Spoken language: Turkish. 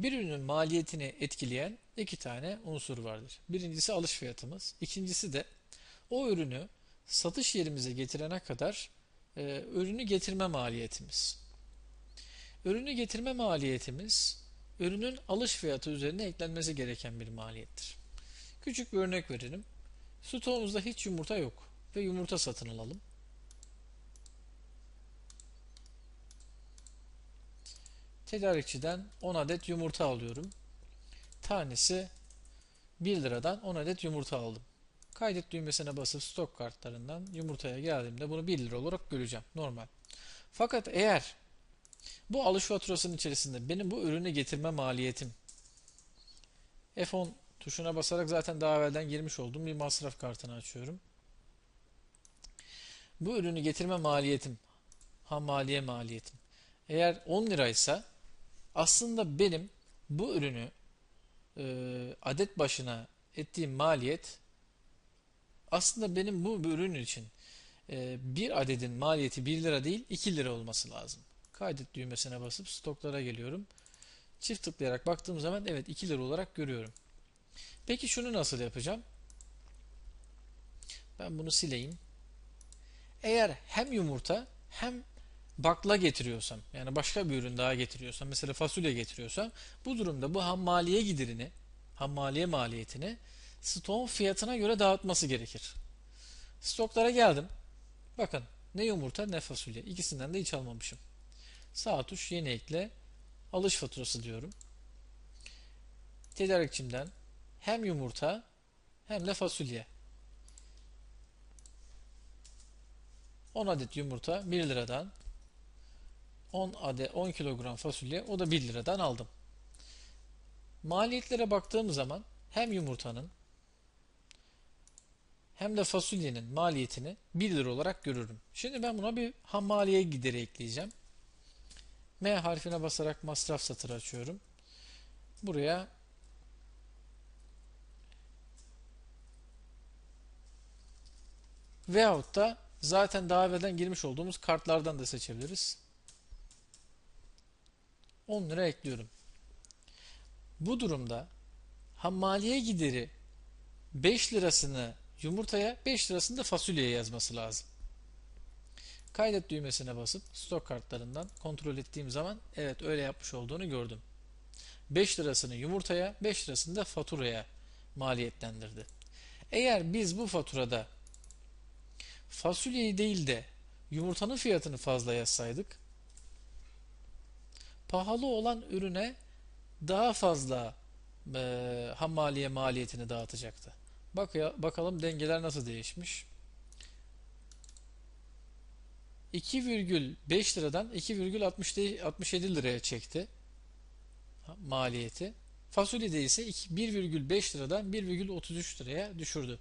Bir ürünün maliyetini etkileyen iki tane unsur vardır. Birincisi alış fiyatımız. İkincisi de o ürünü satış yerimize getirene kadar e, ürünü getirme maliyetimiz. Ürünü getirme maliyetimiz ürünün alış fiyatı üzerine eklenmesi gereken bir maliyettir. Küçük bir örnek verelim. Stoğumuzda hiç yumurta yok ve yumurta satın alalım. Tedarikçiden 10 adet yumurta alıyorum. Tanesi 1 liradan 10 adet yumurta aldım. Kaydet düğmesine basıp stok kartlarından yumurtaya geldiğimde bunu 1 lira olarak göreceğim. Normal. Fakat eğer bu alış faturasının içerisinde benim bu ürünü getirme maliyetim F10 tuşuna basarak zaten daha evvelden girmiş olduğum bir masraf kartını açıyorum. Bu ürünü getirme maliyetim ham maliye maliyetim eğer 10 liraysa aslında benim bu ürünü e, adet başına ettiğim maliyet aslında benim bu ürün için e, bir adedin maliyeti 1 lira değil 2 lira olması lazım. Kaydet düğmesine basıp stoklara geliyorum. Çift tıklayarak baktığım zaman evet 2 lira olarak görüyorum. Peki şunu nasıl yapacağım? Ben bunu sileyim. Eğer hem yumurta hem bakla getiriyorsam yani başka bir ürün daha getiriyorsam mesela fasulye getiriyorsam bu durumda bu ham maliye giderini ham maliye maliyetini stok fiyatına göre dağıtması gerekir. Stoklara geldim. Bakın ne yumurta ne fasulye. İkisinden de hiç almamışım. Sağ tuş yeni ekle alış faturası diyorum. Tedarikçimden hem yumurta hem de fasulye. 10 adet yumurta 1 liradan 10 adet 10 kilogram fasulye o da 1 liradan aldım. Maliyetlere baktığım zaman hem yumurtanın hem de fasulyenin maliyetini 1 lira olarak görürüm. Şimdi ben buna bir ham maliye gideri ekleyeceğim. M harfine basarak masraf satırı açıyorum. Buraya veyahut da zaten daha evvelden girmiş olduğumuz kartlardan da seçebiliriz. 10 lira ekliyorum. Bu durumda hammaliye gideri 5 lirasını yumurtaya 5 lirasını da fasulyeye yazması lazım. Kaydet düğmesine basıp stok kartlarından kontrol ettiğim zaman evet öyle yapmış olduğunu gördüm. 5 lirasını yumurtaya 5 lirasını da faturaya maliyetlendirdi. Eğer biz bu faturada fasulyeyi değil de yumurtanın fiyatını fazla yazsaydık pahalı olan ürüne daha fazla e, ham maliye maliyetini dağıtacaktı. Bak ya, bakalım dengeler nasıl değişmiş. 2,5 liradan 2,67 liraya çekti maliyeti. Fasulyede ise 1,5 liradan 1,33 liraya düşürdü.